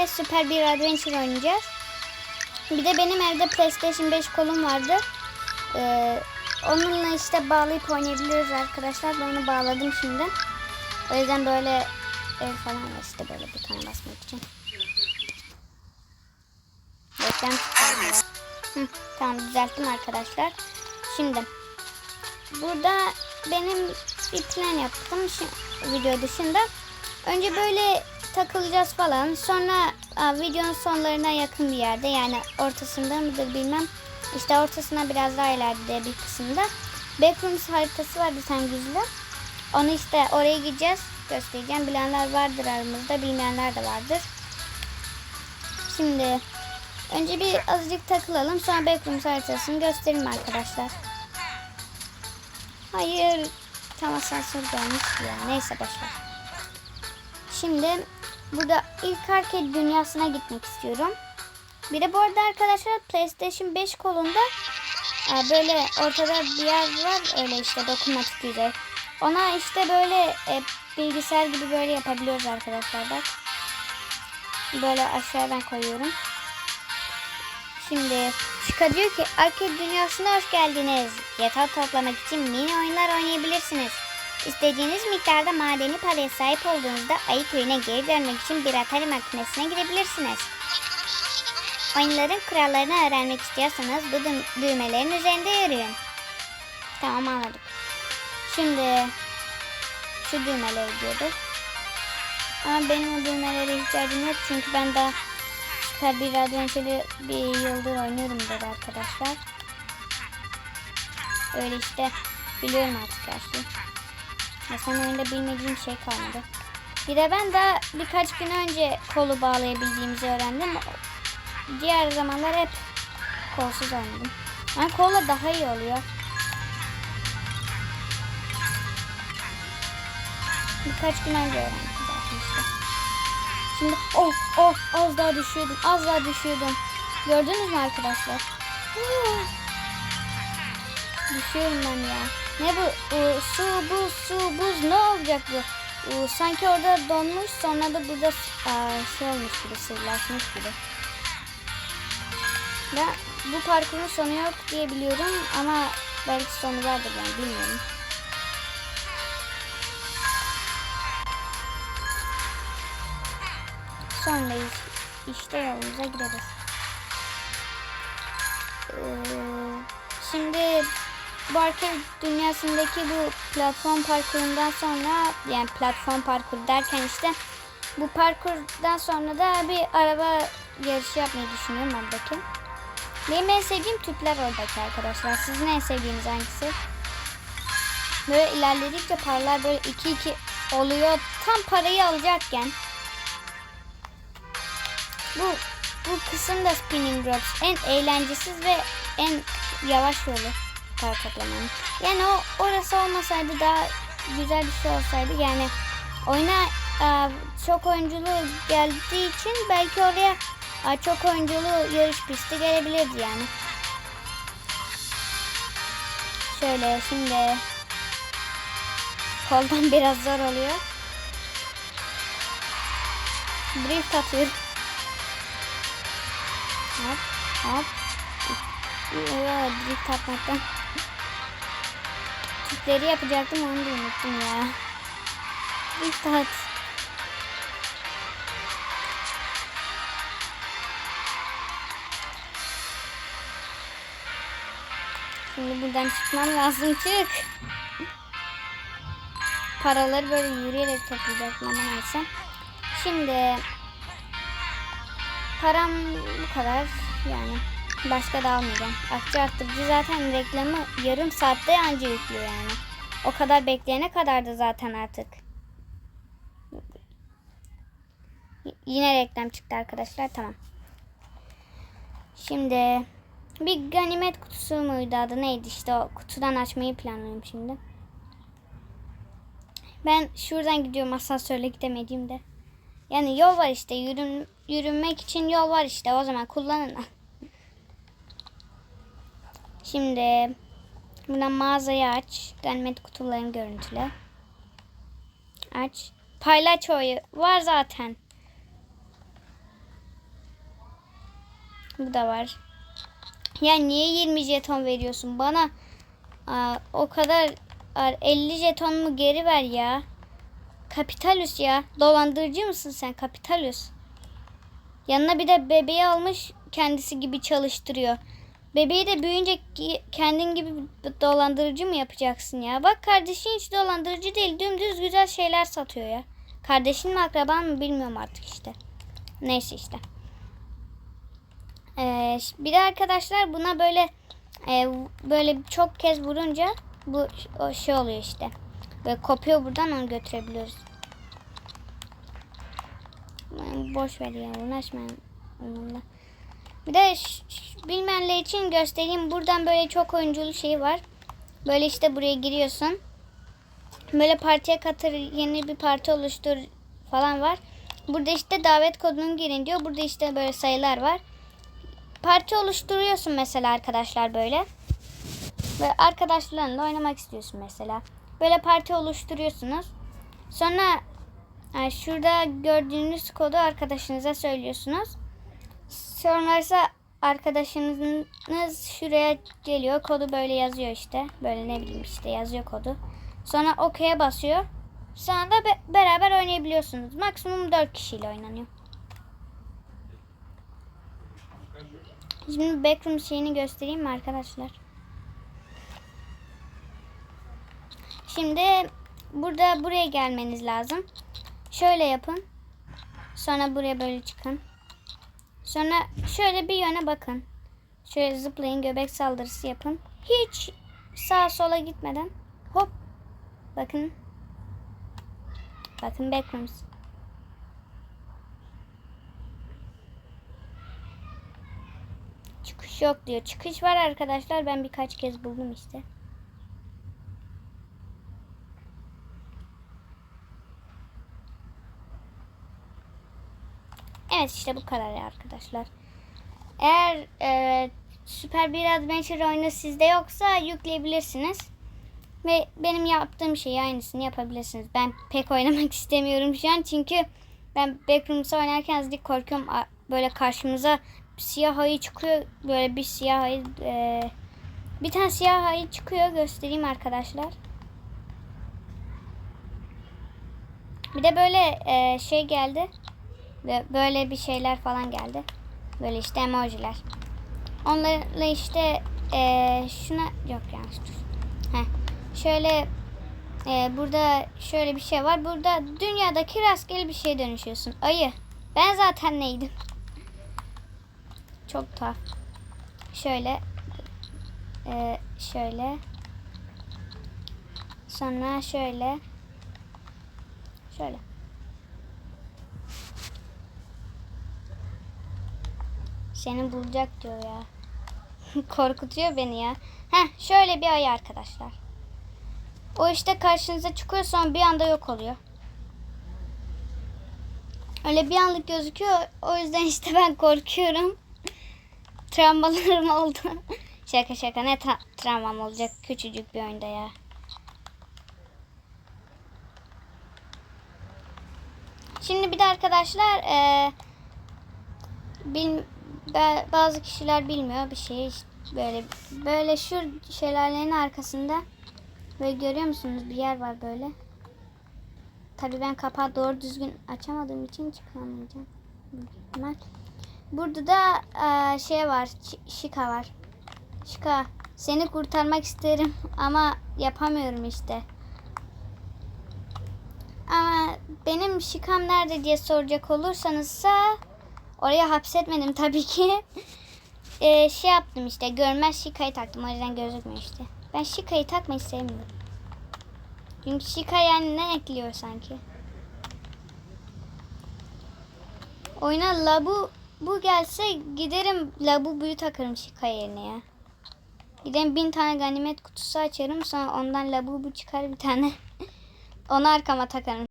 ve Super bir Adventure oynayacağız. Bir de benim evde PlayStation 5 kolum vardı. Ee, onunla işte bağlayıp oynayabiliyoruz arkadaşlar. Ben onu bağladım şimdi. O yüzden böyle ev falan var işte böyle butona basmak için. Reklam tamam düzelttim arkadaşlar. Şimdi burada benim bir plan yaptım şu video dışında. Önce böyle takılacağız falan. Sonra a, videonun sonlarına yakın bir yerde yani ortasında mıdır bilmem. İşte ortasına biraz daha ileride bir kısımda. Backrooms haritası vardı sen gizli. Onu işte oraya gideceğiz. Göstereceğim. Bilenler vardır aramızda. Bilmeyenler de vardır. Şimdi önce bir azıcık takılalım. Sonra Backrooms haritasını göstereyim arkadaşlar. Hayır. Tam asansör gelmişti ya. Neyse boşver. Şimdi burada ilk arcade dünyasına gitmek istiyorum. Bir de bu arada arkadaşlar PlayStation 5 kolunda e, böyle ortada bir yer var öyle işte dokunmatik yüzey. Ona işte böyle e, bilgisayar gibi böyle yapabiliyoruz arkadaşlar bak. Böyle aşağıdan koyuyorum. Şimdi Şika diyor ki arcade dünyasına hoş geldiniz. Yatağı toplamak için mini oyunlar oynayabilirsiniz. İstediğiniz miktarda madeni paraya sahip olduğunuzda ayı köyüne geri dönmek için bir Atari makinesine girebilirsiniz. Oyunların kurallarını öğrenmek istiyorsanız bu dü- düğmelerin üzerinde yürüyün. Tamam anladık. Şimdi şu düğmeleri diyorduk. Ama benim o düğmelere ihtiyacım yok çünkü ben daha Süper bir Adventure'ı bir yıldır oynuyorum dedi arkadaşlar. Öyle işte biliyorum artık her şeyi. Ya son oyunda bilmediğim şey kalmadı. Bir de ben daha birkaç gün önce kolu bağlayabildiğimizi öğrendim. Diğer zamanlar hep kolsuz oynadım. Yani kolla daha iyi oluyor. Birkaç gün önce öğrendim zaten işte. Şimdi oh oh az daha düşüyordum. Az daha düşüyordum. Gördünüz mü arkadaşlar? Düşüyorum ben ya. Ne bu? Ee, su, buz, su, buz bu? Ee, sanki orada donmuş sonra da burada aa, şey olmuş gibi sıvılaşmış gibi. Ben bu parkurun sonu yok diye biliyorum ama belki sonu vardır ben bilmiyorum. Sonra iş- işte yolumuza gideriz. Ee, şimdi arcade dünyasındaki bu platform parkurundan sonra yani platform parkur derken işte bu parkurdan sonra da bir araba yarışı yapmayı düşünüyorum oradaki. Benim en sevdiğim tüpler oradaki arkadaşlar. Sizin en sevdiğiniz hangisi? Böyle ilerledikçe paralar böyle 2-2 oluyor. Tam parayı alacakken. Bu bu kısım da spinning ropes. En eğlencesiz ve en yavaş yolu para toplamanın. Yani o orası olmasaydı daha güzel bir şey olsaydı yani oyuna e, çok oyunculu geldiği için belki oraya e, çok oyunculu yarış pisti gelebilirdi yani. Şöyle şimdi koldan biraz zor oluyor. Drift atıyorum. Hop hop. Drift atmaktan. Tipleri yapacaktım onu da unuttum ya. Drift at. Şimdi buradan çıkmam lazım çık. Paraları böyle yürüyerek toplayacaktım ama neyse. Şimdi param bu kadar yani başka da almayacağım. Akçe arttırıcı zaten reklamı yarım saatte anca yüklüyor yani. O kadar bekleyene kadar da zaten artık. Y- Yine reklam çıktı arkadaşlar tamam. Şimdi bir ganimet kutusu muydu adı neydi işte o kutudan açmayı planlıyorum şimdi. Ben şuradan gidiyorum asansörle gidemediğimde. Yani yol var işte yürün, yürünmek için yol var işte o zaman kullanın. Şimdi buradan mağazayı aç. Ganimet kutularını görüntüle. Aç. Paylaç oyu var zaten. Bu da var. Ya niye 20 jeton veriyorsun bana? Aa, o kadar Aa, 50 jetonumu geri ver ya. Kapitalus ya. Dolandırıcı mısın sen Kapitalus? Yanına bir de bebeği almış kendisi gibi çalıştırıyor. Bebeği de büyüyünce kendin gibi dolandırıcı mı yapacaksın ya? Bak kardeşin hiç dolandırıcı değil. Dümdüz güzel şeyler satıyor ya. Kardeşin mi akraban mı bilmiyorum artık işte. Neyse işte. Ee, bir de arkadaşlar buna böyle e, böyle çok kez vurunca bu o şey oluyor işte. Böyle kopuyor buradan onu götürebiliyoruz. Aman Boş ver ya uğraşmayın onunla. Bir de bilmeyenler için göstereyim. Buradan böyle çok oyunculu şey var. Böyle işte buraya giriyorsun. Böyle partiye katır yeni bir parti oluştur falan var. Burada işte davet kodunu girin diyor. Burada işte böyle sayılar var. Parti oluşturuyorsun mesela arkadaşlar böyle. Ve arkadaşlarınla oynamak istiyorsun mesela. Böyle parti oluşturuyorsunuz. Sonra yani şurada gördüğünüz kodu arkadaşınıza söylüyorsunuz. Sonra arkadaşınız şuraya geliyor. Kodu böyle yazıyor işte. Böyle ne bileyim işte yazıyor kodu. Sonra OK'ya basıyor. Sonra da be- beraber oynayabiliyorsunuz. Maksimum 4 kişiyle oynanıyor. Şimdi backroom şeyini göstereyim mi arkadaşlar? Şimdi burada buraya gelmeniz lazım. Şöyle yapın. Sonra buraya böyle çıkın. Sonra şöyle bir yöne bakın. Şöyle zıplayın göbek saldırısı yapın. Hiç sağa sola gitmeden hop bakın. Bakın backrooms. Çıkış yok diyor. Çıkış var arkadaşlar. Ben birkaç kez buldum işte. Evet işte bu kadar arkadaşlar. Eğer e, Süper bir Adventure oyunu sizde yoksa yükleyebilirsiniz. Ve benim yaptığım şeyi aynısını yapabilirsiniz. Ben pek oynamak istemiyorum şu an çünkü ben Backrooms'ı oynarken azıcık korkuyorum. Böyle karşımıza siyah ayı çıkıyor. Böyle bir siyah ayı e, bir tane siyah ayı çıkıyor. Göstereyim arkadaşlar. Bir de böyle e, şey geldi. Ve böyle bir şeyler falan geldi. Böyle işte emojiler. Onlarla işte eee, şuna yok yanlış dur. Heh. Şöyle eee, burada şöyle bir şey var. Burada dünyadaki rastgele bir şeye dönüşüyorsun. Ayı. Ben zaten neydim? Çok tuhaf. Şöyle eee, şöyle sonra şöyle şöyle Seni bulacak diyor ya. Korkutuyor beni ya. Heh şöyle bir ayı arkadaşlar. O işte karşınıza çıkıyor sonra bir anda yok oluyor. Öyle bir anlık gözüküyor. O yüzden işte ben korkuyorum. Travmalarım oldu. şaka şaka ne tra- travmam olacak küçücük bir oyunda ya. Şimdi bir de arkadaşlar eee bil, bazı kişiler bilmiyor bir şey işte böyle böyle şu şelalenin arkasında böyle görüyor musunuz bir yer var böyle. Tabii ben kapağı doğru düzgün açamadığım için çıkamayacağım. ihtimal. Burada da eee, şey var, Şika var. Şika, seni kurtarmak isterim ama yapamıyorum işte. Ama benim Şikam nerede diye soracak olursanızsa oraya hapsetmedim tabii ki. Eee, şey yaptım işte görmez Şika'yı taktım o yüzden gözükmüyor işte. Ben Şika'yı takmayı sevmiyorum. Çünkü Şika yani ne ekliyor sanki. Oyuna Labu bu gelse giderim Labubu'yu takarım Şika yerine ya. Giderim bin tane ganimet kutusu açarım sonra ondan Labubu çıkar bir tane. Onu arkama takarım.